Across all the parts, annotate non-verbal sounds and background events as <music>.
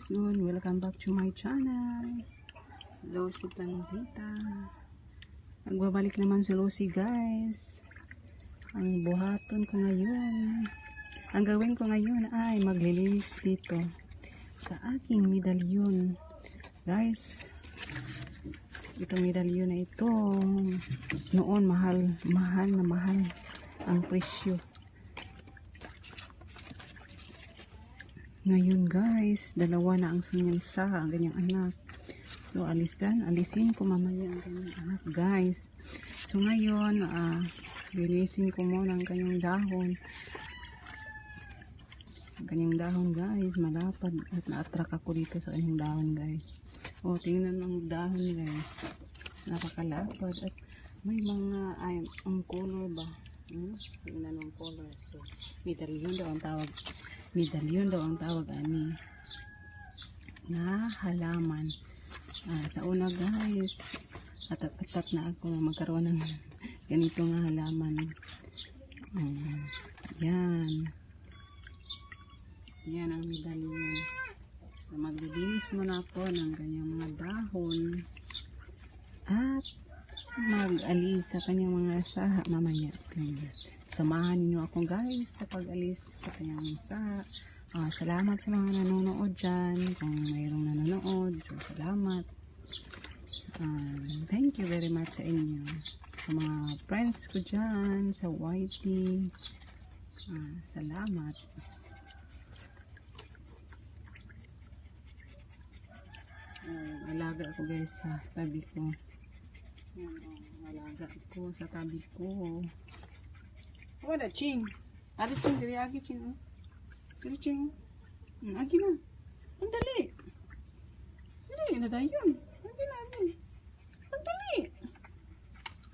guys, good. Welcome back to my channel. Lucy Planetita. Nagbabalik naman si Lucy guys. Ang buhaton ko ngayon. Ang gawin ko ngayon ay maglilinis dito sa aking medalyon. Guys, itong medalyon na ito, noon mahal, mahal na mahal ang presyo. Ngayon guys, dalawa na ang sa, ang kanyang anak. So alisan, alisin ko mamaya ang kanyang anak guys. So ngayon, ah, linisin ko muna ang kanyang dahon. Ang kanyang dahon guys, malapad at na-attract ako dito sa kanyang dahon guys. O, tingnan ang dahon guys. Napakalapad at may mga, ay, ang color ba? Hmm? Tingnan ang color. So, medallion daw ang tawag. Medallion daw ang tawag ani. Na halaman. Ah, sa una guys, atat-atat na ako magkaroon ng <laughs> ganito nga halaman. Ah, yan. Yan ang medallion. So, maglilinis muna ako ng kanyang mga dahon. At mag-alis sa kanyang mga saha mamaya. Ganyan. Samahan niyo ako guys sa pag-alis sa kanyang saha. Ah, salamat sa mga nanonood dyan. Kung mayroong nanonood, so salamat. Ah, thank you very much sa inyo. Sa mga friends ko dyan, sa YT. Ah, salamat. Ah, alaga ako guys sa tabi ko. Oh, alaga ko sa tabi ko. Wala, ching. Ari, ching, diri agi, ching. oh. Diri, ching. Hmm, agi na. Ang dali. Dali, na dayon. Agi na, agi. Ang dali.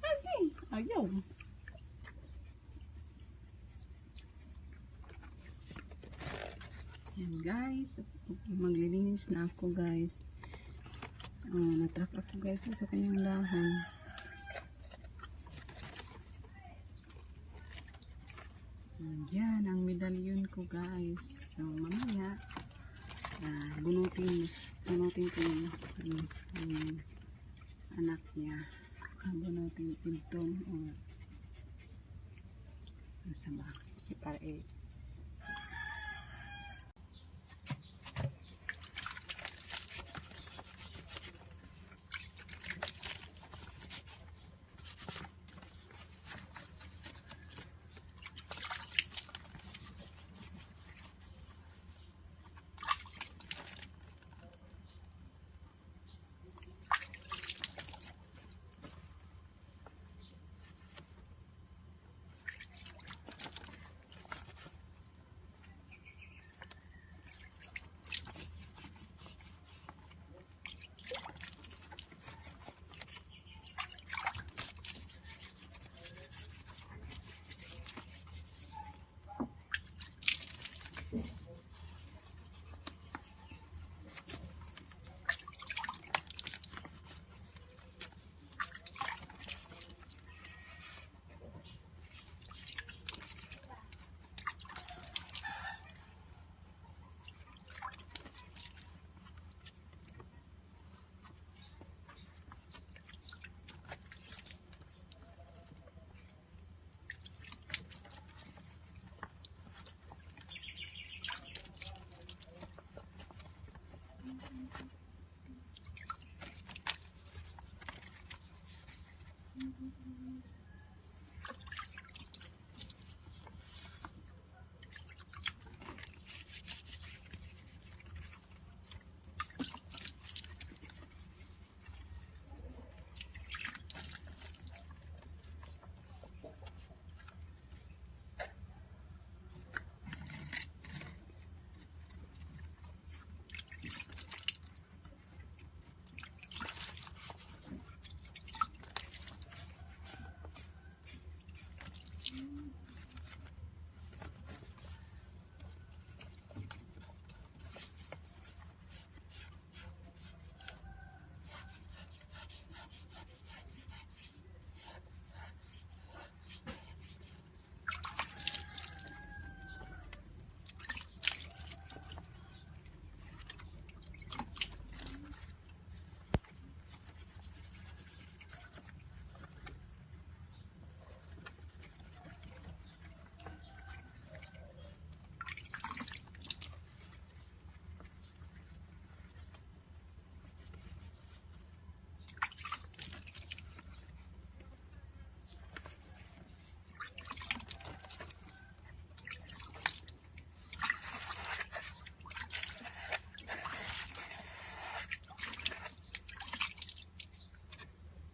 Agi. Ayaw. Yan guys. Maglilinis na ako guys. Uh, natrap ako guys sa kanyang dahon. Yan ang medalyon ko guys. So mamaya ah, bunutin bunutin ko yung, yung, yung anak niya. Ah, bunutin ito. Oh. Nasa ba? Si para eh.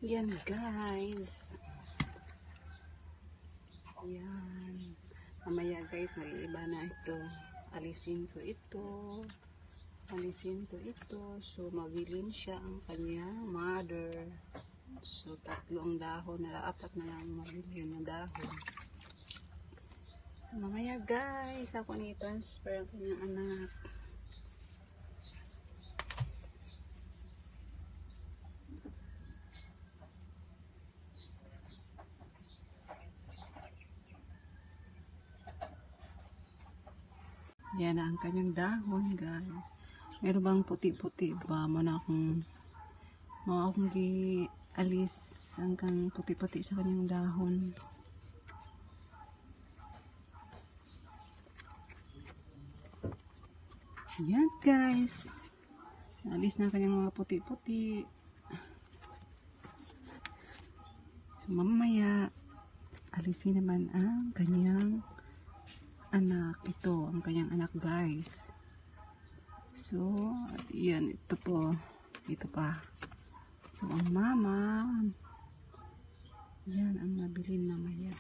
Yan guys. Yan. Mamaya guys, mag-iiba na ito. Alisin ko ito. Alisin ko ito. So, mabilin siya ang kanyang mother. So, tatlo ang dahon. Na, apat na lang mabilin na dahon. So, mamaya guys, ako ni transfer ang kanyang anak. Yan na ang kanyang dahon, guys. Meron bang puti-puti ba? Mo na akong mga akong gi alis hanggang puti-puti sa kanyang dahon. Yan, guys. Alis na ang kanyang mga puti-puti. So, mamaya, alisin naman ang kanyang anak. Ito, ang kanyang anak guys. So, yan, ito po. Ito pa. So, ang mama, yan ang nabilin mamaya.